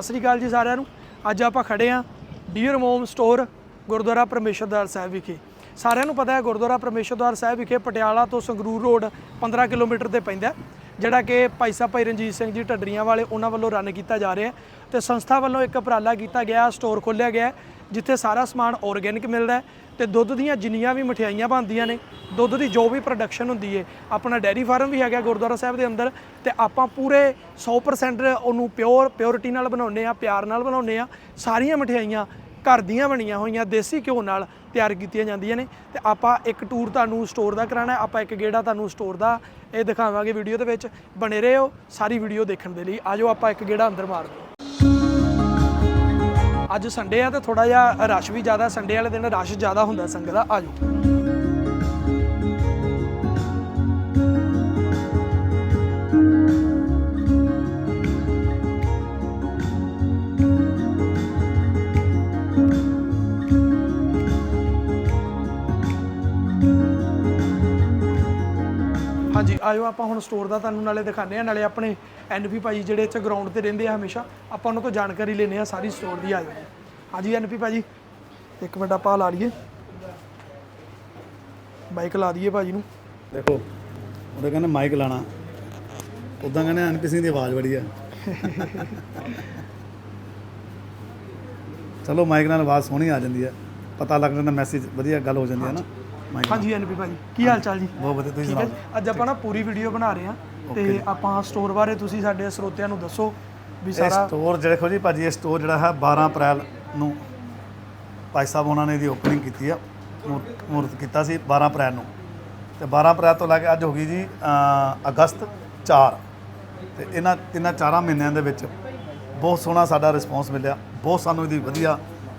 ਸਤਿ ਸ੍ਰੀ ਅਕਾਲ ਜੀ ਸਾਰਿਆਂ ਨੂੰ। ਅੱਜ ਆਪਾਂ ਖੜੇ ਆ dear mom store Gurdwara Parmeshardwar Sahib ਵਿਖੇ। ਸਾਰਿਆਂ ਨੂੰ ਪਤਾ ਹੈ ਗੁਰਦੁਆਰਾ ਪਰਮੇਸ਼ਰਦਾਰ ਸਾਹਿਬ ਵਿਖੇ ਪਟਿਆਲਾ ਤੋਂ ਸੰਗਰੂਰ ਰੋਡ 15 ਕਿਲੋਮੀਟਰ ਤੇ ਪੈਂਦਾ ਜਿਹੜਾ ਕਿ ਭਾਈ ਸਾਹਿਬ, ਭਾਈ ਰਣਜੀਤ ਸਿੰਘ ਜੀ ਢੱਡਰੀਆਂ ਵਾਲੇ ਉਹਨਾਂ ਵੱਲੋਂ ਰਨ ਕੀਤਾ ਜਾ ਰਿਹਾ ਹੈ ਤੇ ਸੰਸਥਾ ਵੱਲੋਂ ਇੱਕ ਉਪਰਾਲਾ ਕੀਤਾ ਗਿਆ, ਸਟੋਰ ਖੋਲ੍ਹਿਆ ਗਿਆ ਜਿੱਥੇ ਸਾਰਾ ਸਮਾਨ ਆਰਗੇਨਿਕ ਮਿਲਦਾ ਹੈ ਤੇ ਦੁੱਧ ਦੀਆਂ ਜਿੰਨੀਆਂ ਵੀ ਮਠਿਆਈਆਂ ਬਣਦੀਆਂ ਨੇ, ਦੁੱਧ ਦੀ ਜੋ ਵੀ ਪ੍ਰੋਡਕਸ਼ਨ ਹੁੰਦੀ ਹੈ ਆਪਣਾ ਡੈਰੀ ਫਾਰਮ ਵੀ ਹੈਗਾ ਗੁਰਦੁਆਰਾ ਸਾਹਿਬ ਦੇ ਅੰਦਰ ਤੇ ਆਪਾਂ ਪੂਰੇ 100% ਉਹਨੂੰ ਪਿਓਰ ਪਿਓਰਿਟੀ ਨਾਲ ਬਣਾਉਂਦੇ ਆ ਪਿਆਰ ਨਾਲ ਬਣਾਉਂਦੇ ਆ ਸਾਰੀਆਂ ਮਠਿਆਈਆਂ ਘਰ ਦੀਆਂ ਬਣੀਆਂ ਹੋਈਆਂ ਦੇਸੀ ਘਿਓ ਨਾਲ ਤਿਆਰ ਕੀਤੀਆਂ ਜਾਂਦੀਆਂ ਨੇ ਤੇ ਆਪਾਂ ਇੱਕ ਟੂਰ ਤੁਹਾਨੂੰ ਸਟੋਰ ਦਾ ਕਰਾਣਾ ਹੈ, ਆਪਾਂ ਇੱਕ ਗੇੜਾ ਤੁਹਾਨੂੰ ਸਟੋਰ ਦਾ ਇਹ ਦਿਖਾਵਾਂਗੇ ਵੀਡੀਓ ਦੇ ਵਿੱਚ। ਬਣੇ ਰਹੋ ਸਾਰੀ ਵੀਡੀਓ ਦੇਖਣ ਦੇ ਲਈ, ਆਜੋ ਆਪਾਂ ਇੱਕ ਗੇੜਾ ਅੰਦਰ ਮਾਰਦੇ ਹਾਂ। ਅੱਜ ਸੰਡੇ ਆ ਤੇ ਥੋੜਾ ਜਿਹਾ ਰਸ਼ ਵੀ ਜ਼ਿਆਦਾ, ਸੰਡੇ ਵਾਲੇ ਦਿਨ ਰਸ਼ ਜ਼ਿਆਦਾ ਹੁੰਦਾ ਸੰਗਤ ਦਾ। ਆਜੋ ਹਾਂਜੀ ਆਜੋ ਆਪਾਂ ਹੁਣ ਸਟੋਰ ਦਾ ਤੁਹਾਨੂੰ ਨਾਲੇ ਦਿਖਾਉਂਦੇ ਆ ਨਾਲੇ ਆਪਣੇ ਐਨਪੀ ਭਾਜੀ ਜਿਹੜੇ ਇੱਥੇ ਗਰਾਊਂਡ ਤੇ ਰਹਿੰਦੇ ਆ ਹਮੇਸ਼ਾ ਆਪਾਂ ਉਹਨਾਂ ਤੋਂ ਜਾਣਕਾਰੀ ਲੈਣੇ ਆ ਸਾਰੀ ਸਟੋਰ ਦੀ ਆਜੋ ਹਾਂਜੀ ਐਨਪੀ ਭਾਜੀ ਇੱਕ ਮਿੰਟ ਆਪਾਂ ਲਾ ਲਈਏ। ਬਾਈਕ ਲਾ ਦਈਏ ਭਾਜੀ ਨੂੰ। ਦੇਖੋ ਉਹਦੇ ਕਹਿੰਦੇ ਮਾਈਕ ਲਾਣਾ। ਉਦਾਂ ਕਹਿੰਦੇ ਐਨਪੀਸੀ ਦੀ ਆਵਾਜ਼ ਬੜੀ ਆ। ਚਲੋ ਮਾਈਕ ਨਾਲ ਆਵਾਜ਼ ਸੋਹਣੀ ਆ ਜਾਂਦੀ ਹੈ ਪਤਾ ਲੱਗ ਜਾਂਦਾ ਮੈਸੇਜ ਵਧੀਆ ਗੱਲ ਹੋ ਜਾਂਦੀ ਹੈ ਨਾ। ਹਾਂਜੀ ਐਨਪੀ ਭਾਜੀ ਕੀ ਹਾਲ ਚਾਲ ਜੀ? ਬਹੁਤ ਵਧੀਆ ਤੁਸੀਂ ਠੀਕ ਹੈ ਜੀ। ਅੱਜ ਆਪਾਂ ਨਾ ਪੂਰੀ ਵੀਡੀਓ ਬਣਾ ਰਹੇ ਆ ਤੇ ਆਪਾਂ ਸਟੋਰ ਬਾਰੇ ਤੁਸੀਂ ਸਾਡੇ ਸਰੋਤਿਆਂ ਨੂੰ ਦੱਸੋ ਵੀ ਇਹ ਸਾਰਾ ਸਟੋਰ ਜਿਹੜਾ ਦੇਖੋ ਜੀ ਭਾਜੀ ਇਹ ਸਟੋਰ ਜਿਹੜਾ ਹੈ 12 ਅਪ੍ਰੈਲ ਨੂੰ ਭਾਈ ਸਾਹਿਬ ਉਹਨਾਂ ਨੇ ਇਹਦੀ ਓਪਨਿੰਗ ਕੀਤੀ ਆ ਮੂਰ- ਮੂਰਤ ਕੀਤਾ ਸੀ 12 ਅਪ੍ਰੈਲ ਨੂੰ। ਤੇ 12 ਅਪ੍ਰੈਲ ਤੋਂ ਲੈ ਕੇ ਅੱਜ ਹੋ ਗਈ ਜੀ ਅ, ਅਗਸਤ 4 ਤੇ ਇਹਨਾਂ ਤਿੰਨਾਂ ਚਾਰਾਂ ਮਹੀਨਿਆਂ ਦੇ ਵਿੱਚ ਬਹੁਤ ਸੋਹਣਾ ਸਾਡਾ ਰਿਸਪੌਂਸ ਮਿਲਿਆ ਬਹੁਤ ਸਾਨੂੰ ਇਹਦੀ ਵਧੀਆ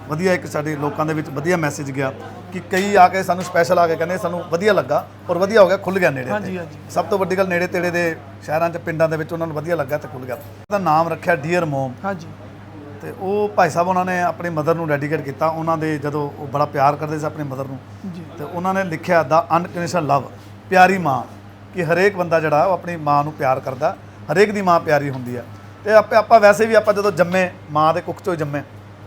ਵਧੀਆ ਇੱਕ ਸਾਡੇ ਲੋਕਾਂ ਦੇ ਵਿੱਚ ਵਧੀਆ ਮੈਸੇਜ ਗਿਆ ਕਿ ਕਈ ਆ ਕੇ ਸਾਨੂੰ ਸਪੈਸ਼ਲ ਆ ਕੇ ਕਹਿੰਦੇ ਸਾਨੂੰ ਵਧੀਆ ਲੱਗਾ ਔਰ ਵਧੀਆ ਹੋ ਗਿਆ ਖੁੱਲ ਗਿਆ ਨੇੜੇ ਹਾਂਜੀ ਤੇ। ਹਾਂਜੀ। ਸਭ ਤੋਂ ਵੱਡੀ ਗੱਲ ਨੇੜੇ ਤੇੜੇ ਦੇ ਸ਼ਹਿਰਾਂ 'ਚ ਪਿੰਡਾਂ ਦੇ ਵਿੱਚ ਉਹਨਾਂ ਨੂੰ ਵਧੀਆ ਲੱਗਾ ਤੇ ਖੁੱਲ ਗਿਆ। ਉਹਦਾ ਨਾਮ ਰੱਖਿਆ ਡੀਅਰ ਮੋਮ ਹਾਂਜੀ। ਤੇ ਉਹ ਭਾਈ ਸਾਹਿਬ ਉਹਨਾਂ ਨੇ ਆਪਣੀ ਮਦਰ ਨੂੰ ਡੈਡੀਕੇਟ ਕੀਤਾ। ਉਹਨਾਂ ਦੇ ਜਦੋਂ ਉਹ ਬੜਾ ਪਿਆਰ ਕਰਦੇ ਸੀ ਆਪਣੀ ਮਦਰ ਨੂੰ। ਜੀ। ਤੇ ਉਹਨਾਂ ਨੇ ਲਿਖਿਆ ਦਾ ਅਨਕੰਡੀਸ਼ਨਲ ਲਵ ਪਿਆਰੀ ਮਾਂ ਕਿ ਹਰੇਕ ਬੰਦਾ ਜਿਹੜਾ ਉਹ ਆਪਣੀ ਮਾਂ ਨੂੰ ਪਿਆਰ ਕਰਦਾ। ਹਰੇਕ ਦੀ ਮਾਂ ਪਿਆਰੀ ਹੁੰਦੀ ਹੈ ਤੇ ਆਪੇ ਆਪਾਂ ਵੈਸੇ ਵੀ ਆਪਾਂ ਜਦੋਂ ਜੰਮੇ ਮਾਂ ਦੇ ਕੁੱਖ ਚੋਂ ਹੀ ਜੰਮੇ।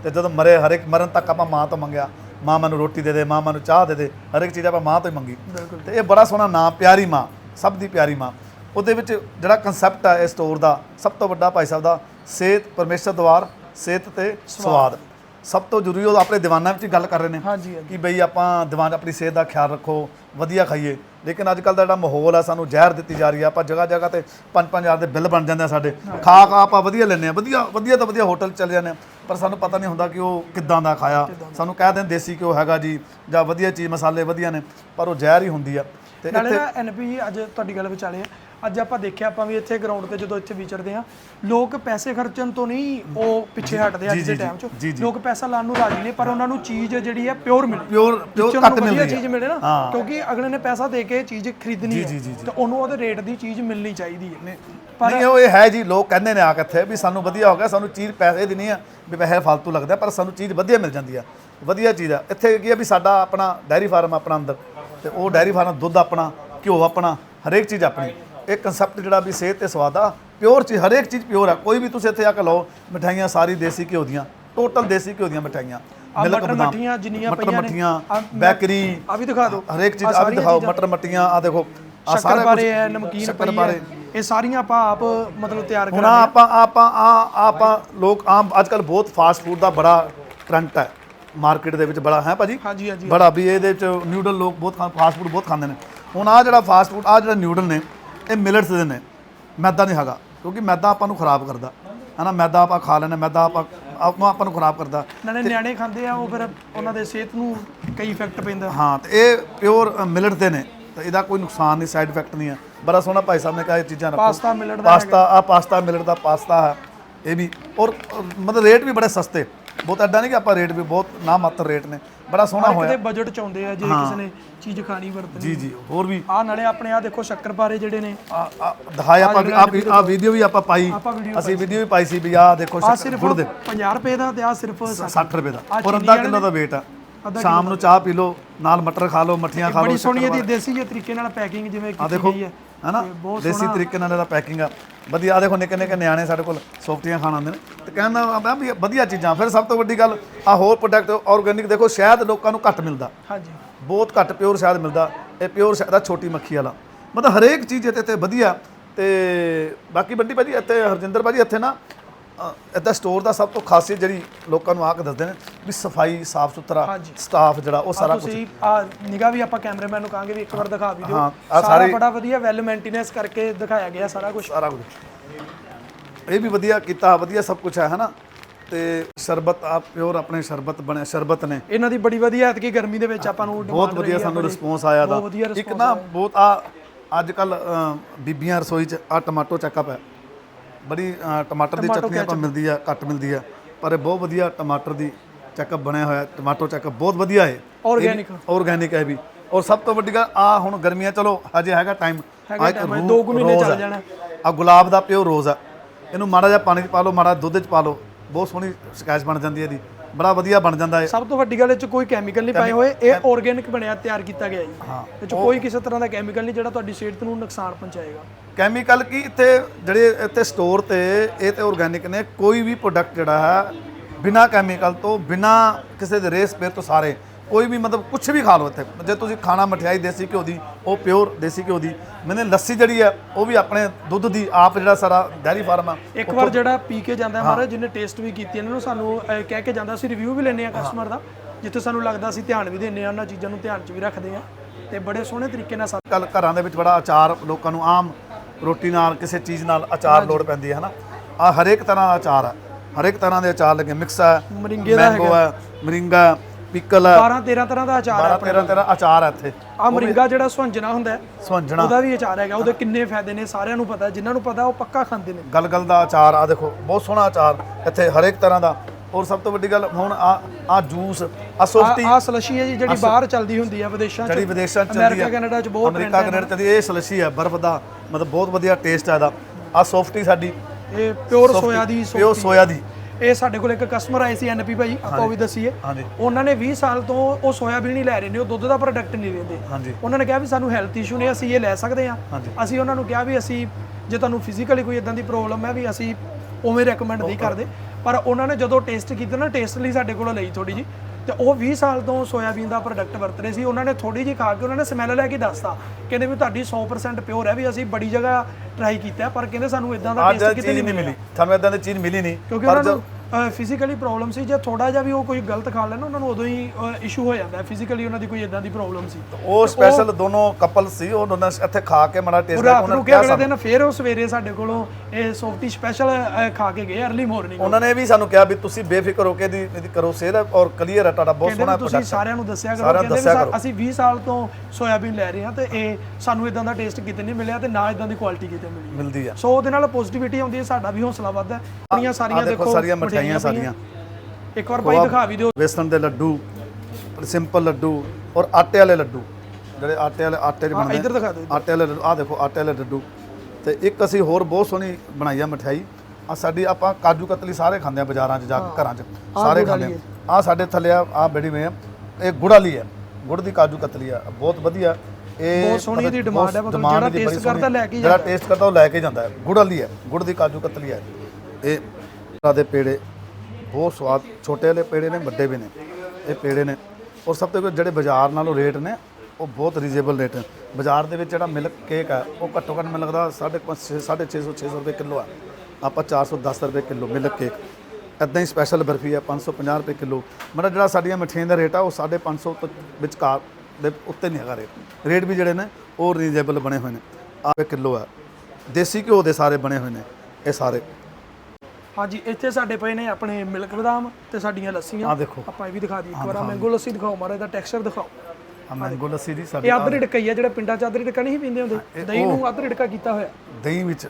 ਤੇ ਜਦੋਂ ਮਰੇ ਹਰੇਕ ਮਰਨ ਤੱਕ ਆਪਾਂ ਮਾਂ ਤੋਂ ਮੰਗਿਆ ਮਾਂ ਮੈਨੂੰ ਰੋਟੀ ਦੇ ਦੇ ਮਾਂ ਮੈਨੂੰ ਚਾਹ ਦੇ ਦੇ ਹਰੇਕ ਚੀਜ਼ ਆਪਾਂ ਮਾਂ ਤੋਂ ਹੀ ਮੰਗੀ। ਬਿਲਕੁਲ। ਤੇ ਇਹ ਬੜਾ ਸੋਹਣਾ ਨਾਮ ਪਿਆਰੀ ਮਾਂ ਸਭ ਦੀ ਪਿਆਰੀ ਮਾਂ। ਉਹਦੇ ਵਿੱਚ ਜਿਹੜਾ ਕਨਸੈਪਟ ਹੈ ਇਸ ਸਟੋਰ ਦਾ ਸਭ ਤੋਂ ਵੱਡਾ ਭਾਈ ਸਾਹਿਬ ਦਾ ਸਿਹਤ ਪਰਮੇਸ਼ਰ ਦਵਾਰ ਸਿਹਤ ਤੇ ਸਵਾਦ। ਸਭ ਤੋਂ ਜ਼ਰੂਰੀ ਉਹ ਆਪਣੇ ਦੀਵਾਨਾਂ ਵਿੱਚ ਗੱਲ ਕਰ ਰਹੇ ਨੇ ਹਾਂਜੀ ਕਿ ਬਈ ਆਪਾਂ ਦੀਵਾਨ ਆਪਣੀ ਸਿਹਤ ਦਾ ਖਿਆਲ ਰੱਖੋ ਵਧੀਆ ਖਾਈਏ। ਲੇਕਿਨ ਅੱਜ ਕੱਲ ਦਾ ਜਿਹੜਾ ਮਾਹੌਲ ਆ ਸਾਨੂੰ ਜ਼ਹਿਰ ਦਿੱਤੀ ਜਾ ਰਹੀ ਆ। ਆਪਾਂ ਜਗ੍ਹਾ ਜਗ੍ਹਾ ਤੇ 5-5000 ਦੇ ਬਿੱਲ ਬਣ ਜਾਂਦੇ ਆ ਸਾਡੇ। ਖਾ ਖਾ ਆਪਾਂ ਵਧੀਆ ਲੈਂਦੇ ਆ। ਵਧੀਆ ਵਧੀਆ ਤੋਂ ਵਧੀਆ ਹੋਟਲ ਚਲੇ ਜਾਂਦੇ ਆ। ਪਰ ਸਾਨੂੰ ਪਤਾ ਨਹੀਂ ਹੁੰਦਾ ਕਿ ਉਹ ਕਿੱਦਾਂ ਦਾ ਖਾਇਆ। ਸਾਨੂੰ ਕਹਿ ਦਿੰਦੇ ਦੇਸੀ ਘਿਓ ਹੈਗਾ ਜੀ ਜਾਂ ਵਧੀਆ ਚੀਜ਼ ਮਸਾਲੇ ਵਧੀਆ ਨੇ ਪਰ ਉਹ ਜ਼ਹਿਰ ਹੀ ਹੁੰਦੀ ਆ। ਤੇ ਨਾਲੇ ਨਾ ਐਨਪੀ ਅੱਜ ਤੁਹਾਡੀ ਗੱਲ ਵਿਚਾਲੇ ਆ। ਅੱਜ ਆਪਾਂ ਦੇਖਿਆ ਆਪਾਂ ਵੀ ਇੱਥੇ ਗਰਾਊਂਡ ਤੇ ਜਦੋਂ ਇੱਥੇ ਵਿਚਰਦੇ ਆ ਲੋਕ ਪੈਸੇ ਖਰਚਣ ਤੋਂ ਨਹੀਂ ਉਹ ਪਿੱਛੇ ਹਟਦੇ ਅੱਜ ਦੇ ਟਾਈਮ 'ਚ। ਲੋਕ ਪੈਸਾ ਲਾਉਣ ਨੂੰ ਰਾਜੀ ਨੇ ਪਰ ਉਹਨਾਂ ਨੂੰ ਚੀਜ਼ ਜਿਹੜੀ ਹੈ ਪਿਓਰ ਮਿਲੇ। ਪਿਓਰ ਪਿਓਰ ਘੱਟ ਉਹਨਾਂ ਨੂੰ ਮਿਲ ਵਧੀਆ ਰਹੀ ਚੀਜ਼ ਮਿਲੇ ਨਾ ਹਾਂ। ਕਿਉਂਕਿ ਅਗਲੇ ਨੇ ਪੈਸਾ ਦੇ ਕੇ ਚੀਜ਼ ਖਰੀਦਣੀ ਹੈ ਤੇ ਉਹਨੂੰ ਉਹਦੇ ਰੇਟ ਦੀ ਚੀਜ਼ ਮਿਲਣੀ ਚਾਹੀਦੀ ਹੈ ਪਰ ਨਹੀਂ ਉਹ ਇਹ ਹੈ ਜੀ ਲੋਕ ਕਹਿੰਦੇ ਨੇ ਆ ਕੇ ਇੱਥੇ ਵੀ ਸਾਨੂੰ ਵਧੀਆ ਹੋ ਗਿਆ ਸਾਨੂੰ ਚੀਜ਼ ਪੈਸੇ ਦੀ ਨਹੀਂ ਆ। ਵੀ ਪੈਸੇ ਫालतू ਲੱਗਦਾ ਪਰ ਸਾਨੂੰ ਚੀਜ਼ ਵਧੀਆ ਮਿਲ ਜਾਂਦੀ ਆ। ਵਧੀਆ ਚੀਜ਼ ਆ। ਇੱਥੇ ਕੀ ਆ ਵੀ ਸਾਡਾ ਆਪਣਾ ਡੈਰੀ ਫਾਰਮ ਆਪਣਾ ਅੰਦਰ ਤੇ ਉਹ ਡੈਰੀ ਫਾਰਮ ਦੁੱਧ ਆਪਣਾ ਘਿਓ ਆਪਣਾ ਹਰੇਕ ਚੀਜ਼ ਆਪਣੀ। ਇਹ ਕਨਸੈਪਟ ਜਿਹੜਾ ਵੀ ਸਿਹਤ ਤੇ ਸਵਾਦ ਆ ਪਿਓਰ ਚੀਜ਼ ਹਰੇਕ ਚੀਜ਼ ਪਿਓਰ ਆ। ਕੋਈ ਵੀ ਤੁਸੀਂ ਇੱਥੇ ਆ ਕੇ ਲਓ ਮਠਾਈਆਂ ਸਾਰੀ ਦੇਸੀ ਘਿਓ ਦੀਆਂ ਟੋਟਲ ਦੇਸੀ ਘਿਓ ਦੀਆਂ ਮਠਾਈਆਂ। ਮਿਲਕ ਬਦਾਮ, ਮੱਠੀਆਂ ਜਿੰਨੀਆਂ ਪਈਆਂ ਨੇ, ਮੱਠੀਆਂ ਬੇਕਰੀ ਆ ਵੀ ਦਿਖਾ ਦਿਓ। ਹਰੇਕ ਚੀਜ਼ ਆ ਵੀ ਦਿਖਾਓ। ਮਟਰ ਮੱਠੀਆਂ ਆ ਦੇਖੋ ਆ ਸਾਰਾ ਕੁਝ ਨਮਕੀਨ ਪਈ ਹੈ। ਇਹ ਸਾਰੀਆਂ ਆਪਾਂ ਆਪ ਮਤਲਬ ਤਿਆਰ ਹੁਣ ਕਰਾਂਗੇ। ਆਪਾਂ ਆਪਾਂ ਆ ਆਪਾਂ ਲੋਕ ਆਮ ਅੱਜ ਕੱਲ ਬਹੁਤ ਫਾਸਟ ਫੂਡ ਦਾ ਬੜਾ ਕਰੰਟ ਹੈ। ਮਾਰਕੀਟ ਦੇ ਵਿੱਚ ਬੜਾ ਹੈ ਭਾਜੀ? ਹਾਂਜੀ ਹਾਂਜੀ। ਬੜਾ ਵੀ ਇਹਦੇ ਵਿੱਚ ਨਿਊਡਲ ਲੋਕ ਬਹੁਤ ਫਾਸਟ ਫੂਡ ਬਹੁਤ ਖਾਂਦੇ ਨੇ। ਹੁਣ ਆ ਜਿਹੜਾ ਫਾਸਟ ਫੂਡ ਆ ਜਿਹੜਾ ਨਿਊਡਲ ਨੇ ਇਹ ਮਿਲਟਸ ਦੇ ਨੇ। ਮੈਦਾ ਨਹੀਂ ਹੈਗਾ ਕਿਉਂਕਿ ਮੈਦਾ ਆਪਾਂ ਨੂੰ ਖਰਾਬ ਕਰਦਾ। ਹਨਾ ਮੈਦਾ ਆਪਾਂ ਖਾ ਲੈਂਦੇ ਮੈਦਾ ਆਪਾਂ ਆਪਾਂ ਆਪਾਂ ਨੂੰ ਖਰਾਬ ਕਰਦਾ। ਨਾਲੇ ਨਿਆਣੇ ਖਾਂਦੇ ਆ ਉਹ ਫਿਰ ਉਹਨਾਂ ਦੇ ਸਿਹਤ ਨੂੰ ਕਈ ਇਫੈਕਟ ਪੈਂਦਾ। ਹਾਂ ਤੇ ਇਹ ਪਿਓਰ ਮਿਲਟ ਦੇ ਨੇ। ਤੇ ਇਹਦਾ ਕੋਈ ਨੁਕਸਾਨ ਨਹੀਂ ਸਾਈਡ ਇਫੈਕਟ ਨਹੀਂ ਹੈ ਬੜਾ ਸੋਹਣਾ ਭਾਈ ਸਾਹਿਬ ਨੇ ਕਿਹਾ ਇਹ ਚੀਜ਼ਾਂ ਰੱਖੋ। ਪਾਸਤਾ ਮਿਲਟ ਦਾ ਪਾਸਤਾ ਆ ਪਾਸਤਾ ਮਿਲਟ ਦਾ ਪਾਸਤਾ ਹੈ ਇਹ ਵੀ। ਔਰ ਮਤਲਬ ਰੇਟ ਵੀ ਬੜੇ ਸਸਤੇ। ਬਹੁਤ ਐਡਾ ਨਹੀਂ ਕਿ ਆਪਾਂ ਰੇਟ ਵੀ ਬਹੁਤ ਨਾ ਮਾਤਰ ਰੇਟ ਨੇ। ਬੜਾ ਸੋਹਣਾ ਕਿਤੇ ਹੋਇਆ। ਬਜਟ ਚ ਆਉਂਦੇ ਆ ਜੇ ਕਿਸੇ ਨੇ ਚੀਜ਼ ਖਾਣੀ ਵਰਤਣੀ। ਜੀ ਜੀ ਹੋਰ ਵੀ। ਆ ਨਾਲੇ ਆਪਣੇ ਆ ਦੇਖੋ ਸ਼ੱਕਰ ਪਾਰੇ ਜਿਹੜੇ ਨੇ। ਆ ਆ ਦਿਖਾਇਆ ਆਪਾਂ ਆ ਆ ਵੀਡੀਓ ਵੀ ਆਪਾਂ ਪਾਈ। ਅਸੀਂ ਵੀਡੀਓ ਵੀ ਪਾਈ ਸੀ ਵੀ ਆ ਦੇਖੋ ਆ ਸ਼ੱਕਰ ਸਿਰਫ ਗੁੜ ਦੇ। 50 ਰੁਪਏ ਦਾ ਤੇ ਆ ਸਿਰਫ 60 ਰੁਪਏ ਦਾ। ਔਰ ਅੱਧਾ ਕਿਲੋ ਦਾ weight ਆ। ਸ਼ਾਮ ਨੂੰ ਚਾਹ ਪੀ ਲਓ ਨਾਲ ਮਟਰ ਖਾ ਲਓ ਮੱਠੀਆਂ ਖਾ ਲਓ ਬੜੀ ਸੋਹਣੀ ਇਹਦੀ ਦੇਸੀ ਜਿਹੇ ਤਰੀਕੇ ਨਾਲ ਪੈਕਿੰਗ ਜਿਵੇਂ ਕੀਤੀ ਗਈ ਹੈ। ਹੈਨਾ ਬਹੁਤ ਦੇਸੀ ਤਰੀਕੇ ਨਾਲ ਇਹਦਾ ਪੈਕਿੰਗ ਆ। ਵਧੀਆ ਦੇਖੋ ਨਿੱਕੇ ਨਿੱਕੇ ਨਿਆਣੇ ਸਾਡੇ ਕੋਲ ਸੌਫਟੀਆਂ ਖਾਣ ਆਉਂਦੇ ਨੇ। ਤੇ ਕਹਿੰਦਾ ਮੈਂ ਵੀ ਵਧੀਆ ਚੀਜ਼ਾਂ ਫਿਰ ਸਭ ਤੋਂ ਵੱਡੀ ਗੱਲ ਆ ਹੋਰ ਪ੍ਰੋਡਕਟ ਆਰਗੈਨਿਕ ਦੇਖੋ ਸ਼ਹਿਦ ਲੋਕਾਂ ਨੂੰ ਘੱਟ ਮਿਲਦਾ। ਹਾਂਜੀ। ਬਹੁਤ ਘੱਟ ਪਿਓਰ ਸ਼ਹਿਦ ਮਿਲਦਾ। ਇਹ ਪਿਓਰ ਸ਼ਹਿਦ ਆ ਛੋਟੀ ਮੱਖੀ ਵਾਲਾ। ਮਤਲਬ ਹਰੇਕ ਚੀਜ਼ ਇੱਥੇ ਤੇ ਵਧੀਆ। ਤੇ ਬਾਕੀ ਬੰਡੀ ਭਾਜੀ ਇੱਥੇ ਹਰਜਿੰਦਰ ਭਾਜੀ ਇੱਥੇ ਨਾ ਇੱਦਾਂ ਸਟੋਰ ਦਾ ਸਭ ਤੋਂ ਖਾਸੀਅਤ ਜਿਹੜੀ ਲੋਕਾਂ ਨੂੰ ਆ ਕੇ ਦੱਸਦੇ ਨੇ ਵੀ ਸਫ਼ਾਈ ਸਾਫ਼ ਸੁਥਰਾ ਹਾਂਜੀ। ਸਟਾਫ ਜਿਹੜਾ ਉਹ ਸਾਰਾ ਕੁਝ ਤੁਸੀਂ ਆ ਨਿਗਾ ਵੀ ਆਪਾਂ ਕੈਮਰਾਮੈਨ ਨੂੰ ਕਹਾਂਗੇ ਵੀ ਇੱਕ ਵਾਰ ਦਿਖਾ ਵੀ ਦਿਓ ਹਾਂ, ਆਹ ਸਾਰਾ ਸਾਰੇ- ਬੜਾ ਵਧੀਆ ਵੈਲ ਮੇਨਟੇਨੈਂਸ ਕਰਕੇ ਦਿਖਾਇਆ ਗਿਆ ਸਾਰਾ ਕੁਝ ਸਾਰਾ ਕੁਝ ਇਹ ਵੀ ਵਧੀਆ ਕੀਤਾ ਵਧੀਆ ਸਭ ਕੁਝ ਹੈ ਹਨਾ? ਤੇ ਸ਼ਰਬਤ ਆ ਪਿਓਰ ਆਪਣੇ ਸ਼ਰਬਤ ਬਣੇ ਸ਼ਰਬਤ ਨੇ। ਇਹਨਾਂ ਦੀ ਬੜੀ ਵਧੀਆ ਐਤਕੀ ਗਰਮੀ ਦੇ ਵਿੱਚ ਆਪਾਂ ਨੂੰ ਬਹੁਤ demand ਵਧੀਆ ਰਹੀ ਆ ਸਾਨੂੰ ਬੜੀ। ਰਿਸਪੌਂਸ ਆਇਆ ਦਾ। ਬਹੁਤ ਵਧੀਆ ਇੱਕ response ਨਾ ਬਹੁਤ ਆ ਅੱਜ ਕੱਲ ਬੀਬੀਆਂ ਰਸੋਈ ਚ ਆ ਟਮਾਟੋ ਚੈੱਕਅਪ ਹੈ। ਬੜੀ ਅ, ਟਮਾਟਰ ਦੀ ਚਟਨੀ ਆਪਾਂ ਮਿਲਦੀ ਆ ਘੱਟ ਮਿਲਦੀ ਆ ਪਰ ਇਹ ਬਹੁਤ ਵਧੀਆ ਟਮਾਟਰ ਦੀ ਚੈੱਕਅਪ ਬਣਿਆ ਹੋਇਆ ਟਮਾਟੋ ਚੈੱਕਅਪ ਬਹੁਤ ਵਧੀਆ ਹੈ Organic। ਆਰਗੈਨਿਕ ਹੈ ਵੀ। ਔਰ ਸਭ ਤੋਂ ਵੱਡੀ ਗੱਲ ਆ ਹੁਣ ਗਰਮੀਆਂ ਚਲੋ ਹਜੇ ਹੈਗਾ ਟਾਈਮ ਹੈਗਾ time, ਦੋ ਕੁ ਮਹੀਨੇ ਚੱਲ ਜਾਣਾ। ਆ ਗੁਲਾਬ ਦਾ ਪਿਓਰ ਰੋਜ਼ ਆ। ਇਹਨੂੰ ਮਾੜਾ ਜਿਹਾ ਪਾਣੀ ਚ ਪਾ ਲਓ ਮਾੜਾ ਦੁੱਧ ਚ ਪਾ ਲਓ। ਬਹੁਤ ਸੋਹਣੀ ਸਕੈਚ ਬਣ ਜਾਂਦੀ ਹੈ ਇਹਦੀ। ਬੜਾ ਵਧੀਆ ਬਣ ਜਾਂਦਾ ਹੈ ਸਭ ਤੋਂ ਵੱਡੀ ਗੱਲ ਇਹ ਚ ਕੋਈ ਕੈਮੀਕਲ ਨਹੀਂ ਪਾਏ ਹੋਏ ਇਹ ਆਰਗੈਨਿਕ ਬਣਿਆ ਤਿਆਰ ਕੀਤਾ ਗਿਆ ਜੀ। ਹਾਂ ਇਹ ਚ ਕੋਈ ਕਿਸੇ ਤਰ੍ਹਾਂ ਦਾ ਕੈਮੀਕਲ ਨਹੀਂ ਜਿਹੜਾ ਤੁਹਾਡੀ ਸਿਹਤ ਨੂੰ ਨੁਕਸਾਨ ਪਹੁੰਚਾਏਗਾ। ਕੈਮੀਕਲ ਕੀ? ਇੱਥੇ ਜਿਹੜੇ ਇੱਥੇ ਸਟੋਰ ਤੇ ਇਹ ਤੇ ਆਰਗੈਨਿਕ ਨੇ ਕੋਈ ਵੀ ਪ੍ਰੋਡਕਟ ਜਿਹੜਾ ਹੈ ਬਿਨਾ ਕੈਮੀਕਲ ਤੋਂ ਬਿਨਾ ਕਿਸੇ ਦੇ ਰੇਸ ਪੇਰ ਤੋਂ ਸਾਰੇ ਕੋਈ ਵੀ ਮਤਲਬ ਕੁਝ ਵੀ ਖਾ ਲਓ ਇੱਥੇ। ਜੇ ਤੁਸੀਂ ਖਾਣਾ ਮਠਿਆਈ ਦੇਸੀ ਘਿਓ ਦੀ ਉਹ ਪਿਓਰ ਦੇਸੀ ਘਿਓ ਦੀ। ਮੈਨੇ ਲੱਸੀ ਜਿਹੜੀ ਹੈ ਉਹ ਵੀ ਆਪਣੇ ਦੁੱਧ ਦੀ ਆਪ ਜਿਹੜਾ ਸਾਰਾ ਡੈਰੀ ਫਾਰਮ ਆ ਇੱਕ ਵਾਰ ਜਿਹੜਾ ਪੀ ਕੇ ਜਾਂਦਾ ਮਹਾਰਾਜ ਜਿਹਨੇ ਟੇਸਟ ਵੀ ਕੀਤੀ ਇਹਨਾਂ ਨੂੰ ਸਾਨੂੰ ਕਹਿ ਕੇ ਜਾਂਦਾ ਸੀ ਰਿਵਿਊ ਵੀ ਲੈਂਦੇ ਆ ਕਸਟਮਰ ਦਾ ਜਿੱਥੇ ਸਾਨੂੰ ਲੱਗਦਾ ਸੀ ਧਿਆਨ ਵੀ ਦਿੰਦੇ ਆ ਉਹਨਾਂ ਚੀਜ਼ਾਂ ਨੂੰ ਧਿਆਨ 'ਚ ਵੀ ਰੱਖਦੇ ਆ ਤੇ ਬੜੇ ਸੋਹਣੇ ਤਰੀਕੇ ਨਾਲ ਸਾ- ਕੱਲ ਘਰਾਂ ਦੇ ਵਿੱਚ ਬੜਾ ਅਚਾਰ ਲੋਕਾਂ ਨੂੰ ਆਮ ਰੋਟੀ ਨਾਲ ਕਿਸੇ ਚੀਜ਼ ਨਾਲ ਅਚਾਰ ਲੋੜ ਪੈਂਦੀ ਹੈ ਹਨਾ? ਆ ਹਰੇਕ ਤਰ੍ਹਾਂ ਦਾ ਅਚਾਰ ਹੈ। ਹਰੇਕ ਤਰ੍ਹਾਂ ਦੇ ਅਚਾਰ ਲੱਗੇ ਮਿਕਸ ਹੈ ਮਰਿੰਗੇ ਦਾ ਮੈਂਗੋ ਹੈ ਮਰਿੰਗਾ ਪਿਕਲ ਹੈ। 12 13 ਤਰ੍ਹਾਂ ਦਾ ਅਚਾਰ 12 13 13 ਅਚਾਰ ਹੈ ਇੱਥੇ। ਆ ਮਰਿੰਗਾ ਜਿਹੜਾ ਸੁਹੰਜਣਾ ਹੁੰਦਾ ਹੈ, ਸਵੰਜਣਾ ਉਹਦਾ ਵੀ ਅਚਾਰ ਹੈਗਾ ਉਹਦੇ ਕਿੰਨੇ ਫਾਇਦੇ ਨੇ ਸਾਰਿਆਂ ਨੂੰ ਪਤਾ ਹੈ, ਜਿਨ੍ਹਾਂ ਨੂੰ ਪਤਾ ਉਹ ਪੱਕਾ ਖਾਂਦੇ ਨੇ। ਗਲਗਲ ਦਾ ਅਚਾਰ ਆ ਦੇਖੋ ਬਹੁਤ ਸੋਹਣਾ ਅਚਾਰ ਇੱਥੇ ਹਰੇਕ ਤਰ੍ਹਾਂ ਦਾ। ਔਰ ਸਭ ਤੋਂ ਵੱਡੀ ਗੱਲ ਹੁਣ ਆ ਆ ਜੂਸ ਆ ਸੋਫਟੀ ਆ ਸਲਸ਼ੀ ਹੈ ਜੀ ਜਿਹੜੀ ਬਾਹਰ ਚੱਲਦੀ ਹੁੰਦੀ ਆ ਵਿਦੇਸ਼ਾਂ 'ਚ। ਜਿਹੜੀ ਵਿਦੇਸ਼ਾਂ ਚ ਚੱਲਦੀ ਅਮਰੀਕਾ ਹੈ। ਕੈਨੇਡਾ 'ਚ ਬਹੁਤ ਅਮਰੀਕਾ ਕੈਨੇਡਾ ਚ ਇਹ ਸਲਸ਼ੀ ਹੈ ਬਰਫ਼ ਦਾ ਮਤਲਬ ਬਹੁਤ ਵਧੀਆ ਟੇਸਟ ਹੈ ਇਹਦਾ। ਆ ਸੋਫਟੀ ਸਾਡੀ। ਇਹ ਪਿਓਰ ਸੋਇਆ ਦੀ ਪਿਓ ਸੋਇਆ ਦੀ। ਇਹ ਸਾਡੇ ਕੋਲ ਇੱਕ ਕਸਟਮਰ ਆਏ ਸੀ ਐਨਪੀ ਭਾਈ ਆਪਾਂ ਉਹ ਵੀ ਦਸੀਏ। ਹਾਂਜੀ। ਉਹਨਾਂ ਨੇ 20 ਸਾਲ ਤੋਂ ਉਹ ਸੋਇਆਬੀਨ ਹੀ ਲੈ ਰਹੇ ਨੇ ਉਹ ਦੁੱਧ ਦਾ ਪ੍ਰੋਡਕਟ ਨਹੀਂ ਲੈਂਦੇ ਉਹਨਾਂ ਨੇ ਕਿਹਾ ਵੀ ਸਾਨੂੰ ਹੈਲਥ ਇਸ਼ੂ ਨੇ ਅਸੀਂ ਇਹ ਲੈ ਸਕਦੇ ਹਾਂ। ਅਸੀਂ ਉਹਨਾਂ ਨੂੰ ਕਿਹਾ ਵੀ ਅਸੀਂ ਜੇ ਤੁਹਾਨੂੰ ਫਿਜ਼ੀਕਲੀ ਕੋਈ ਇਦਾਂ ਦੀ ਪ੍ਰੋਬਲਮ ਹੈ ਵੀ ਅਸੀਂ ਉਵੇਂ ਰეკਮੈਂਡ ਨਹੀਂ ਕਰਦੇ ਪਰ ਉਹਨਾਂ ਨੇ ਜਦੋਂ ਟੇਸਟ ਕੀਤਾ ਨਾ ਟੇਸਟ ਲਈ ਸਾਡੇ ਕੋਲੋਂ ਲਈ ਥੋੜੀ ਜੀ ਤੇ ਉਹ 20 ਸਾਲ ਤੋਂ ਸੋਇਆਬੀਨ ਦਾ ਪ੍ਰੋਡਕਟ ਵਰਤ ਰਹੇ ਸੀ। ਉਹਨਾਂ ਨੇ ਥੋੜੀ ਜੀ ਖਾ ਕੇ ਉਹਨਾਂ ਨੇ ਸਮੈਲ ਲੈ ਕੇ ਦੱਸਤਾ। ਕਹਿੰਦੇ ਵੀ ਤੁਹਾਡੀ 100% ਪਿਓਰ ਹੈ ਵੀ ਅਸੀਂ ਬੜੀ ਜਗ੍ਹਾ ਟਰਾਈ ਕੀਤਾ ਪਰ ਕਹਿੰਦੇ ਸਾਨੂੰ ਇਦਾਂ ਦਾ ਟੇਸਟ ਕਿਤੇ ਨਹੀਂ ਮਿਲੀ। ਸਾਨੂੰ ਇਦਾਂ ਦੀ ਚੀਜ਼ ਮਿਲੀ ਨਹੀਂ। ਕਿਉਂਕਿ ਪਰ ਫਿਜ਼ੀਕਲੀ ਪ੍ਰੋਬਲਮ ਸੀ ਜੇ ਥੋੜਾ ਜਿਹਾ ਵੀ ਉਹ ਕੋਈ ਗਲਤ ਖਾ ਲੈਣਾ ਉਹਨਾਂ ਨੂੰ ਉਦੋਂ ਹੀ ਇਸ਼ੂ ਹੋ ਜਾਂਦਾ ਫਿਜ਼ੀਕਲੀ ਉਹਨਾਂ ਦੀ ਕੋਈ ਇਦਾਂ ਦੀ ਪ੍ਰੋਬਲਮ ਸੀ। ਉਹ ਸਪੈਸ਼ਲ ਦੋਨੋਂ ਕਪਲ ਸੀ ਉਹ ਦੋਨਾਂ ਇੱਥੇ ਖਾ ਕੇ ਮੜਾ ਟੇਸਟ ਰਾਤ ਨੂੰ ਕਿ ਅਗਲੇ ਦਿਨ ਫੇਰ ਉਹ ਸਵੇਰੇ ਸਾਡੇ ਕੋਲੋਂ ਇਹ ਸੌਫਟੀ ਸਪੈਸ਼ਲ ਖਾ ਕੇ ਗਏ ਅਰਲੀ ਮਾਰਨਿੰਗ ਉਹਨਾਂ ਨੇ ਵੀ ਸਾਨੂੰ ਕਿਹਾ ਵੀ ਤੁਸੀਂ ਬੇਫਿਕਰ ਹੋ ਕੇ ਦੀ ਕਰੋ ਸੇਧ ਔਰ ਕਲੀਅਰ ਹੈ ਤੁਹਾਡਾ ਬਹੁਤ ਸੋਹਣਾ ਤੁਸੀਂ ਸਾਰਿਆਂ ਨੂੰ ਦੱਸਿਆ ਕਰੋ ਕਹਿੰਦੇ ਅਸੀਂ 20 ਸਾਲ ਤੋਂ ਸੋਇਆਬੀਨ ਲੈ ਰਹੇ ਹਾਂ ਤੇ ਇਹ ਸਾਨੂੰ ਇਦਾਂ ਦਾ ਟੇਸਟ ਕਿਤੇ ਨਹੀਂ ਮਿਲਿਆ ਤੇ ਨਾ ਇਦਾਂ ਦੀ ਕੁਆਲਿਟੀ ਕਿਤੇ ਮਿਲੀ ਮਿਲਦੀ ਆ ਸੋ ਉਹਦੇ ਨਾਲ ਪੋਜ਼ਿਟਿਵਿਟੀ ਆਉਂਦੀ ਹੈ ਸਾਡਾ ਵੀ ਹੌਸਲਾ ਵੱਧਦਾ ਆਪਣੀਆਂ ਸਾਰੀਆਂ ਦੇਖੋ ਦੇਖੋ ਸਾਰੀਆਂ ਮਠਿਆਈਆਂ ਪਈਆਂ। ਸਾਡੀਆਂ ਇੱਕ ਵਾਰ ਭਾਈ ਦਿਖਾ ਵੀ ਦਿਓ। ਵੇਸਣ ਦੇ ਲੱਡੂ ਸਿੰਪਲ ਲੱਡੂ ਔਰ ਆਟੇ ਵਾਲੇ ਲੱਡੂ। ਜਿਹੜੇ ਆਟੇ ਵਾਲੇ ਆਟੇ ਦੇ ਬਣਦੇ ਇੱਧਰ ਦਿਖਾ ਦਿਓ ਆਟੇ ਵਾਲੇ ਲੱਡੂ ਆ ਦੇਖੋ ਆਟੇ ਵਾਲੇ ਲੱਡੂ। ਤੇ ਇੱਕ ਅਸੀਂ ਹੋਰ ਬਹੁਤ ਸੋਹਣੀ ਬਣਾਈ ਆ ਮਠਿਆਈ ਆ ਸਾਡੀ ਆਪਾਂ ਕਾਜੂ ਕਤਲੀ ਸਾਰੇ ਖਾਂਦੇ ਆ ਬਾਜ਼ਾਰਾਂ 'ਚ ਜਾ ਕੇ ਘਰਾਂ 'ਚ। ਸਾਰੇ ਖਾਂਦੇ ਆ। ਆ ਸਾਡੇ ਥੱਲੇ ਆ ਆ ਬੜੀ ਵੇ ਆ। ਇਹ ਗੁੜ ਵਾਲੀ ਹੈ। ਗੁੜ ਦੀ ਕਾਜੂ ਕਤਲੀ ਆ। ਬਹੁਤ ਵਧੀਆ। ਇਹ ਬਹੁਤ ਸੋਹਣੀ ਮਤਲਬ demand ਹੈ, ਮਤਲਬ ਜਿਹੜਾ taste ਕਰਦਾ। ਲੈ ਕੇ ਹੀ ਜਿਹੜਾ ਟੇਸਟ ਕਰਦਾ ਉਹ ਲੈ ਕੇ ਜਾਂਦਾ ਹੈ। ਗੁੜ ਵਾਲੀ ਹੈ। ਗੁੜ ਦੀ ਕਾਜੂ ਕਤਲੀ ਹੈ। ਇਹ ਦੇ ਪੇੜੇ ਬਹੁਤ ਸਵਾਦ, ਛੋਟੇ ਵਾਲੇ ਪੇੜੇ ਨੇ, ਵੱਡੇ ਵੀ ਨੇ। ਇਹ ਪੇੜੇ ਨੇ। ਔਰ ਸਭ ਤੋਂ ਵੱਧ ਜਿਹੜੇ ਬਾਜ਼ਾਰ ਨਾਲੋਂ ਰੇਟ ਨੇ, ਉਹ ਬਹੁਤ ਰੀਜ਼ਨੇਬਲ ਰੇਟ ਨੇ। ਬਾਜ਼ਾਰ ਦੇ ਵਿੱਚ ਜਿਹੜਾ ਮਿਲਕ ਕੇਕ ਹੈ ਉਹ ਘੱਟੋ ਘੱਟ ਮੈਨੂੰ ਲੱਗਦਾ 650 650 600 ਰੁਪਏ ਕਿਲੋ ਹੈ ਆਪਾਂ 410 ਰੁਪਏ ਕਿਲੋ ਮਿਲਕ ਕੇਕ ਇਦਾਂ ਹੀ ਸਪੈਸ਼ਲ ਬਰਫੀ ਹੈ 550 ਰੁਪਏ ਕਿਲੋ। ਮਤਲਬ ਜਿਹੜਾ ਸਾਡੀਆਂ ਮਠਿਆਈਆਂ ਦਾ ਰੇਟ ਆ, ਉਹ 550 ਤੋਂ ਵਿਚਕਾਰ ਦੇ ਉੱਤੇ ਨਹੀਂ ਹੈਗਾ ਰੇਟ ਰੇਟ ਵੀ ਜਿਹੜੇ ਨੇ, ਉਹ ਰੀਜ਼ਨੇਬਲ ਬਣੇ ਹੋਏ ਨੇ। ਆਹ ਕਿਲੋ ਹੈ ਦੇਸੀ ਘਿਓ ਦੇ ਸਾਰੇ ਬਣੇ ਹੋਏ ਨੇ, ਇਹ ਸਾਰੇ। ਹਾਂਜੀ ਇੱਥੇ ਸਾਡੇ ਪਏ ਨੇ ਆਪਣੇ ਮਿਲਕ ਬਦਾਮ ਤੇ ਸਾਡੀਆਂ ਲੱਸੀਆਂ। ਆਹ ਦੇਖੋ। ਆਪਾਂ ਇਹ ਵੀ ਦਿਖਾ ਦਈਏ ਇੱਕ ਵਾਰ ਮੈਂਗੋ ਲੱਸੀ ਦਿਖਾਓ ਮਾਰਾ ਇਹਦਾ ਟੈਕਸਚਰ ਦਿਖਾਓ। ਆ ਮੈਂਗੋ ਲੱਸੀ ਦੀ ਸਾਡੀ ਇਹ ਅੱਧ ਰਿੜਕਈ ਆ ਜਿਹੜਾ ਪਿੰਡਾਂ 'ਚ ਅੱਧ ਰਿੜਕਾ ਨਹੀਂ ਪੀਂਦੇ ਹੁੰਦੇ। ਦਹੀਂ ਨੂੰ ਰਿੜਕਾ ਕੀਤਾ ਹੋਇਆ। ਦਹੀਂ ਵਿੱਚ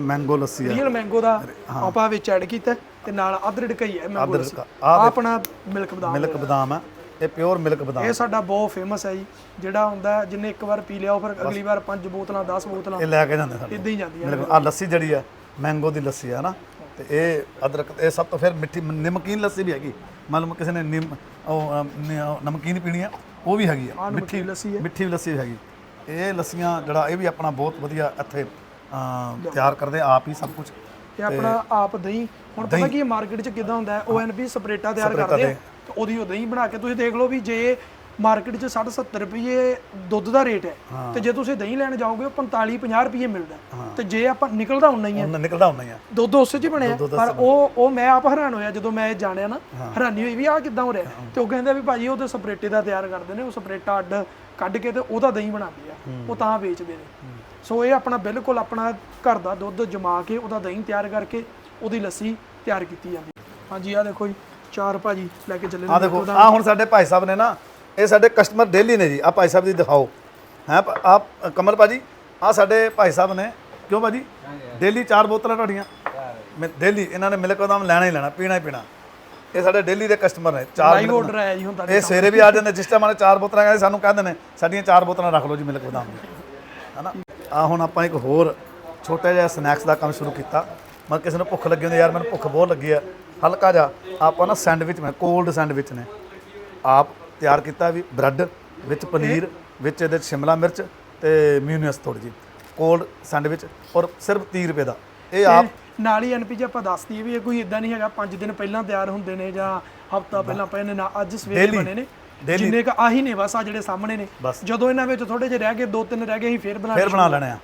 ਮੈਂਗੋ ਲੱਸੀ ਹੈ ਰੀਅਲ ਮੈਂਗੋ ਦਾ ਆਪਾਂ ਵਿੱਚ ਐਡ ਕੀਤਾ ਤੇ ਨਾਲ ਅੱਧ ਰਿੜਕਈ ਹੈ ਮੈਂਗੋ ਲੱਸੀ। ਆਪਣਾ ਮਿਲਕ ਬਦਾਮ ਮਿਲਕ ਬਦਾਮ ਹੈ ਇਹ ਪਿਓਰ ਮਿਲਕ ਬਦਾਮ। ਇਹ ਸਾਡਾ ਬਹੁਤ ਫੇਮਸ ਹੈ ਜੀ ਜਿਹੜਾ ਹੁੰਦਾ ਹੈ, ਜਿਹਨੇ ਇੱਕ ਵਾਰ ਪੀ ਲਿਆ ਉਹ ਫਿਰ ਅਗਲੀ ਵਾਰ ਪੰਜ ਬੋਤਲਾਂ 10 ਬੋਤਲਾਂ ਇਹ ਲੈ ਕੇ ਜਾਂਦੇ ਸਾਡੇ ਇਦਾਂ ਹੀ ਜਾਂਦੀਆਂ ਮਿਲਕ ਆ ਲੱਸੀ ਜਿਹੜੀ ਹੈ ਮੈਂਗੋ ਦੀ ਲੱਸੀ ਹੈ ਨਾ। ਤੇ ਇਹ ਅਦਰਕ ਇਹ ਸਭ ਤੋਂ ਫਿਰ ਮਿੱਠੀ ਨਮਕੀਨ ਲੱਸੀ ਵੀ ਹੈਗੀ। ਮਾਲੂਮ ਕਿਸੇ ਨੇ ਨਿੰਮ ਉਹ ਨਮਕੀਨ ਪੀਣੀ ਹੈ ਉਹ ਵੀ ਹੈਗੀ ਆ ਮਿੱਠੀ ਲੱਸੀ ਹੈ। ਮਿੱਠੀ ਲੱਸੀ ਹੈਗੀ। ਇਹ ਲੱਸੀਆਂ ਜਿਹੜਾ ਇਹ ਵੀ ਆਪਣਾ ਬਹੁਤ ਵਧੀਆ ਇੱਥੇ ਤਿਆਰ ਕਰਦੇ ਆਪ ਹੀ ਸਭ ਕੁਝ ਇਹ ਆਪਣਾ ਆਪ ਦਹੀਂ ਹੁਣ ਪਤਾ ਕੀ ਮਾਰਕੀਟ 'ਚ ਕਿਦਾਂ ਹੁੰਦਾ ਹੈ ਓਐਨਪੀ ਸਪਰੇਟਾ ਤਿਆਰ ਕਰਦੇ ਆ। ਤੇ ਉਹਦੀ ਉਹ ਦਹੀਂ ਬਣਾ ਕੇ ਤੁਸੀਂ ਦੇਖ ਲਓ ਵੀ ਜੇ ਮਾਰਕੀਟ 'ਚ 60 70 ਰੁਪਏ ਦੁੱਧ ਦਾ ਰੇਟ ਹੈ। ਤੇ ਜੇ ਤੁਸੀਂ ਦਹੀਂ ਲੈਣ ਜਾਓਗੇ ਉਹ 45 50 ਰੁਪਏ ਮਿਲਦਾ। ਹੈ। ਤੇ ਜੇ ਆਪਾਂ ਨਿਕਲਦਾ ਉਨਾ ਹੀ ਹੈ। ਉਹਨਾਂ ਨਿਕਲਦਾ ਹੁੰਦਾ ਹੀ ਆ ਦੁੱਧ ਉਸੇ 'ਚ ਹੀ ਬਣਿਆ। ਪਰ ਉਹ ਉਹ ਮੈਂ ਆਪ ਹੈਰਾਨ ਹੋਇਆ ਜਦੋਂ ਮੈਂ ਇਹ ਜਾਣਿਆ ਨਾ। ਹੈਰਾਨੀ ਹੋਈ ਵੀ ਆਹ ਕਿੱਦਾਂ ਹੋ ਰਿਹਾ। ਤੇ ਉਹ ਕਹਿੰਦੇ ਵੀ ਭਾਜੀ ਉਹਦੇ ਸਪਰੇਟੇ ਦਾ ਤਿਆਰ ਕਰਦੇ ਨੇ ਉਹ ਸਪਰੇਟਾ ਅੱਡ ਕੱਢ ਕੇ ਤੇ ਉਹਦਾ ਦਹੀਂ ਬਣਾਉਂਦੇ ਆ। ਉਹ ਤਾਂ ਵੇਚਦੇ ਨੇ। ਸੋ ਇਹ ਆਪਣਾ ਬਿਲਕੁਲ ਆਪਣਾ ਘਰ ਦਾ ਦੁੱਧ ਜਮਾ ਕੇ ਉਹਦਾ ਦਹੀਂ ਤਿਆਰ ਕਰਕੇ ਉਹਦੀ ਲੱਸੀ ਤਿਆਰ ਕੀਤੀ ਜਾਂਦੀ ਹਾਂਜੀ ਆ ਦੇਖੋ ਜੀ ਚਾਰ ਭਾਜੀ ਲੈ ਕੇ ਚੱਲੇ ਆ ਦੇਖੋ ਆ ਹੁਣ ਸਾਡੇ ਭਾਈ ਸਾਹਿਬ ਨੇ ਨਾ ਇਹ ਸਾਡੇ ਕਸਟਮਰ ਡੇਲੀ ਨੇ ਜੀ। ਆ ਭਾਈ ਸਾਹਿਬ ਦੀ ਦਿਖਾਓ। ਹੈ ਆਪ ਕਮਲ ਭਾਜੀ ਆ ਸਾਡੇ ਭਾਈ ਸਾਹਿਬ ਨੇ। ਕਿਉਂ ਭਾਜੀ? ਡੇਲੀ ਚਾਰ ਬੋਤਲਾਂ ਤੁਹਾਡੀਆਂ। ਮੈਂ ਡੇਲੀ ਇਹਨਾਂ ਨੇ ਮਿਲਕ ਬਦਾਮ ਲੈਣਾ ਹੀ ਲੈਣਾ ਪੀਣਾ ਹੀ ਪੀਣਾ। ਇਹ ਸਾਡੇ ਡੇਲੀ ਦੇ ਕਸਟਮਰ ਨੇ ਚਾਰ ਲਾਈਵ ਆਰਡਰ ਆਇਆ ਜੀ ਹੁਣ ਤੁਹਾਡੇ ਇਹ ਸਵੇਰੇ ਵੀ ਆ ਜਾਂਦੇ ਜਿਸ ਟਾਈਮ ਆਨੇ ਚਾਰ ਬੋਤਲਾਂ ਕਹਿੰਦੇ ਸਾਨੂੰ ਕਹਿੰਦੇ ਨੇ ਸਾਡੀਆਂ ਚਾਰ ਬੋਤਲਾਂ ਰੱਖ ਲਓ ਜੀ ਮਿਲਕ ਬਦਾਮ ਦੀ ਹਨਾ? ਆ ਹੁਣ ਆਪਾਂ ਇੱਕ ਹੋਰ ਛੋਟਾ ਜਿਹਾ ਸਨੈਕਸ ਦਾ ਕੰਮ ਸ਼ੁਰੂ ਕੀਤਾ। ਮੈਂ ਕਿਸੇ ਨੂੰ ਭੁੱਖ ਲੱਗੀ ਹੁੰਦੀ ਯਾਰ ਮੈਨੂੰ ਭੁੱਖ ਬਹੁਤ ਲੱਗੀ ਆ। ਹਲਕਾ ਜਿਹਾ ਆਪਾਂ ਨਾ ਸੈਂਡਵਿਚ ਮੈਂ ਕੋਲਡ ਸੈਂਡਵਿਚ ਨੇ। ਆਪ ਤਿਆਰ ਕੀਤਾ ਵੀ ਬ੍ਰੈਡ ਵਿੱਚ ਪਨੀਰ ਵਿੱਚ ਇਹਦੇ 'ਚ ਸ਼ਿਮਲਾ ਮਿਰਚ ਤੇ ਮਿਊਨੀਅਸ ਥੋੜੀ ਜੀ ਕੋਲਡ ਸੈਂਡਵਿਚ ਔਰ ਸਿਰਫ 30 ਰੁਪਏ ਦਾ। ਇਹ ਆਪ ਨਾਲ ਹੀ ਐਨਪੀ ਜੇ ਆਪਾਂ ਦੱਸ ਦਈਏ ਵੀ ਇਹ ਕੋਈ ਇਦਾਂ ਨਹੀਂ ਹੈਗਾ 5 ਦਿਨ ਪਹਿਲਾਂ ਤਿਆਰ ਹੁੰਦੇ ਨੇ ਜਾਂ ਹਫਤਾ ਪਹਿਲਾਂ ਪਏ ਨੇ ਨਾ ਅੱਜ ਸਵੇਰੇ Daily, ਬਣੇ ਨੇ। daily। ਜਿੰਨੇ ਕ ਆਹੀ ਨੇ ਬਸ ਆ ਜਿਹੜੇ ਸਾਹਮਣੇ ਨੇ। ਬਸ। ਜਦੋਂ ਇਹਨਾਂ ਵਿੱਚ ਥੋੜੇ ਜਿਹੇ ਰਹਿ ਗਏ ਦੋ ਤਿੰਨ ਰਹਿ ਗਏ ਅਸੀਂ ਫੇਰ ਬਣਾ ਫਿਰ ਬਣਾ ਲੈਣੇ ਆ।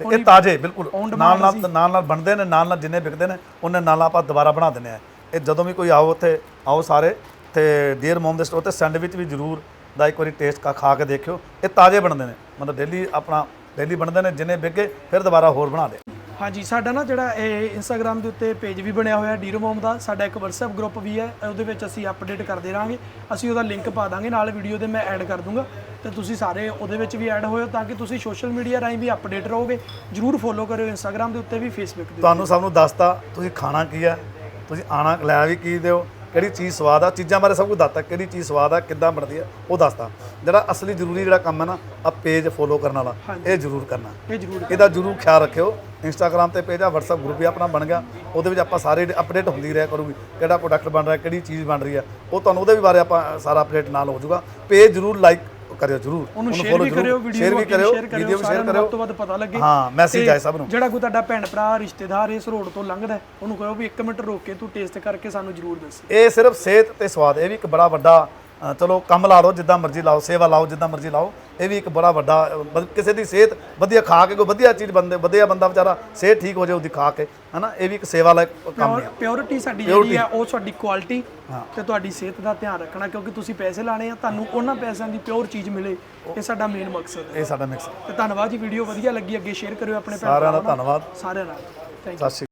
ਤੇ ਇਹ ਤਾਜ਼ੇ ਬਿਲਕੁਲ। on ਨਾਲ ਨਾਲ ਨਾਲ ਨਾਲ ਬਣਦੇ ਨੇ ਨਾਲ ਨਾਲ ਜਿੰਨੇ ਵਿਕਦੇ ਨੇ ਉਹਨੇ ਨਾਲ ਨਾਲ ਆਪਾਂ ਦੁਬਾਰਾ ਬਣਾ ਦਿੰਦੇ ਆ। ਇਹ ਜਦੋਂ ਵੀ ਕੋਈ ਆਓ ਉੱਥੇ ਆਓ ਸਾਰੇ ਤੇ ਡੀਅਰ ਮੋਮ ਦੇ ਸਟੋਰ ਤੇ ਸੈਂਡਵਿਚ ਵੀ ਜ਼ਰੂਰ ਦਾ ਇੱਕ ਵਾਰੀ ਟੇਸਟ ਖਾ ਕੇ ਦੇਖਿਓ। ਇਹ ਤਾਜ਼ੇ ਬਣਦੇ ਨੇ। ਮਤਲਬ ਡੇਲੀ ਆਪਣਾ ਡੇਲੀ ਬਣਦੇ ਨੇ ਜਿੰਨੇ ਵਿਕੇ ਫਿਰ ਦੁਬਾਰਾ ਹੋਰ ਬਣਾ ਦੇ। ਹਾਂਜੀ ਸਾਡਾ ਨਾ ਜਿਹੜਾ ਇਹ ਇੰਸਟਾਗ੍ਰam ਦੇ ਉੱਤੇ ਪੇਜ ਵੀ ਬਣਿਆ ਹੋਇਆ ਡੀਰੋ ਮੋਮ ਦਾ ਸਾਡਾ ਇੱਕ WhatsApp ਗਰੁੱਪ ਵੀ ਹੈ ਉਹਦੇ ਵਿੱਚ ਅਸੀਂ ਅਪਡੇਟ ਕਰਦੇ ਰਹਾਂਗੇ। ਅਸੀਂ ਉਹਦਾ ਲਿੰਕ ਪਾ ਦਾਂਗੇ ਨਾਲ ਵੀਡੀਓ ਦੇ ਮੈਂ ਐਡ ਕਰ ਦੂੰਗਾ। ਤੇ ਤੁਸੀਂ ਸਾਰੇ ਉਹਦੇ ਵਿੱਚ ਵੀ ਐਡ ਹੋਇਓ ਤਾਂ ਕਿ ਤੁਸੀਂ ਸੋਸ਼ਲ ਮੀਡੀਆ ਰਾਹੀਂ ਵੀ ਅਪਡੇਟ ਰਹੋਗੇ। ਜਰੂਰ ਫੋਲੋ ਕਰਿਓ ਇੰਸਟਾਗ੍ਰam ਦੇ ਉੱਤੇ ਵੀ ਫੇਸਬੁੱਕ ਦੇ ਤੁਹਾਨੂੰ ਸਭ ਨੂੰ ਦੱਸਤਾ ਤੁਸੀਂ ਖਾਣਾ ਕੀ ਹੈ? ਤੁਸੀਂ ਆਣਾ ਲੈ ਵੀ ਕੀ ਦਿਓ? ਕਿਹੜੀ ਚੀਜ਼ ਸਵਾਦ ਆ ਚੀਜ਼ਾਂ ਬਾਰੇ ਸਭ ਕੁਝ ਦੱਸਤਾ ਕਿਹੜੀ ਚੀਜ਼ ਸਵਾਦ ਆ ਕਿੱਦਾਂ ਬਣਦੀ ਆ ਉਹ ਦੱਸਤਾ ਜਿਹੜਾ ਅਸਲੀ ਜ਼ਰੂਰੀ ਜਿਹੜਾ ਕੰਮ ਹੈ ਨਾ ਆ ਪੇਜ ਫੋਲੋ ਕਰਨ ਵਾਲਾ ਇਹ ਜ਼ਰੂਰ ਕਰਨਾ। ਇਹ ਜਰੂਰ ਇਹਦਾ ਜ਼ਰੂਰ ਖਿਆਲ ਰੱਖਿਓ। ਇੰਸਟਾਗ੍ਰam ਤੇ ਪੇਜ ਆ WhatsApp ਗਰੁੱਪ ਵੀ ਆਪਣਾ ਬਣ ਗਿਆ। ਉਹਦੇ ਵਿੱਚ ਆਪਾਂ ਸਾਰੇ ਅਪਡੇਟ ਹੁੰਦੀ ਰਿਹਾ ਕਰੂਗੀ ਕਿਹੜਾ ਪ੍ਰੋਡਕਟ ਬਣ ਰਿਹਾ ਕਿਹੜੀ ਚੀਜ਼ ਬਣ ਰਹੀ ਆ ਉਹ ਤੁਹਾਨੂੰ ਉਹਦੇ ਵੀ ਬਾਰੇ ਆਪਾਂ ਸਾਰਾ ਅਪਡੇਟ ਨਾਲ ਹੋ ਜਾਊਗਾ। ਪੇਜ ਜ਼ਰੂਰ ਲਾਈਕ ਕਰਿਓ ਜ਼ਰੂਰ। ਉਹਨੂੰ ਸ਼ੇਅਰ ਵੀ ਕਰਿਓ ਵੀਡੀਓ ਵੀ ਕਰਿਓ ਵੀਡੀਓ ਵੀ ਸ਼ੇਅਰ ਕਰਿਓ। ਤੋਂ ਵੱਧ ਪਤਾ ਲੱਗੇ। ਹਾਂ ਮੈਸੇਜ ਆਏ ਸਭ ਨੂੰ। ਜਿਹੜਾ ਕੋਈ ਤੁਹਾਡਾ ਭੈਣ ਭਰਾ ਰਿਸ਼ਤੇਦਾਰ ਇਸ ਰੋਡ ਤੋਂ ਲੰਘਦਾ ਉਹਨੂੰ ਕਹੋ ਵੀ 1 ਮਿੰਟ ਰੋਕ ਕੇ ਤੂੰ ਟੇਸਟ ਕਰਕੇ ਸਾਨੂੰ ਜਰੂਰ ਦੱਸ। ਇਹ ਸਿਰਫ ਸਿਹਤ ਤੇ ਸਵਾਦ ਇਹ ਵੀ ਇੱਕ ਬੜਾ ਵੱਡਾ ਚਲੋ ਕੰਮ ਲਾ ਲਓ ਜਿੱਦਾਂ ਮਰਜ਼ੀ ਲਾਓ ਸੇਵਾ ਲਾਓ ਜਿੱਦਾਂ ਮਰਜ਼ੀ ਲਾਓ। ਇਹ ਵੀ ਇੱਕ ਬੜਾ ਵੱਡਾ ਬ- ਕਿਸੇ ਦੀ ਸਿਹਤ ਵਧੀਆ ਖਾ ਕੇ ਕੋਈ ਵਧੀਆ ਚੀਜ਼ ਬੰਦੇ ਵਧੀਆ ਬੰਦਾ ਵਿਚਾਰਾ ਸਿਹਤ ਠੀਕ ਹੋ ਜਾਏ ਉਹਦੀ ਖਾ ਕੇ ਹਨਾ? ਇਹ ਵੀ ਇੱਕ ਸੇਵਾ ਵਾਲਾ ਕੰਮ ਹੈ ਪਿਓਰਿਟੀ ਸਾਡੀ ਜਿਹੜੀ ਆ ਉਹ ਸਾਡੀ ਕੁਆਲਿਟੀ ਤੇ ਤੁਹਾਡੀ ਸਿਹਤ ਦਾ ਧਿਆਨ ਰੱਖਣਾ ਕਿਉਂਕਿ ਤੁਸੀਂ ਪੈਸੇ ਲਾਣੇ ਆ ਤੁਹਾਨੂੰ ਉਹਨਾਂ ਪੈਸਿਆਂ ਦੀ ਪਿਓਰ ਚੀਜ਼ ਮਿਲੇ। ਇਹ ਸਾਡਾ ਮੇਨ ਮਕਸਦ ਹੈ। ਇਹ ਸਾਡਾ ਮਿਕਸ ਤੇ ਧੰਨਵਾਦ ਜੀ ਵੀਡੀਓ ਵਧੀਆ ਲੱਗੀ ਅੱਗੇ ਸ਼ੇਅਰ ਕਰਿਓ ਆਪਣੇ ਭੈਣ ਸਾਰਿਆਂ ਦਾ ਭਰਾਵਾਂ ਨਾਲ। ਧੰਨਵਾਦ। ਸਾਰਿਆਂ ਨਾਲ। ਥੈਂਕ ਯੂ ਸਤਿ ਸ਼੍ਰੀ ਅਕਾਲ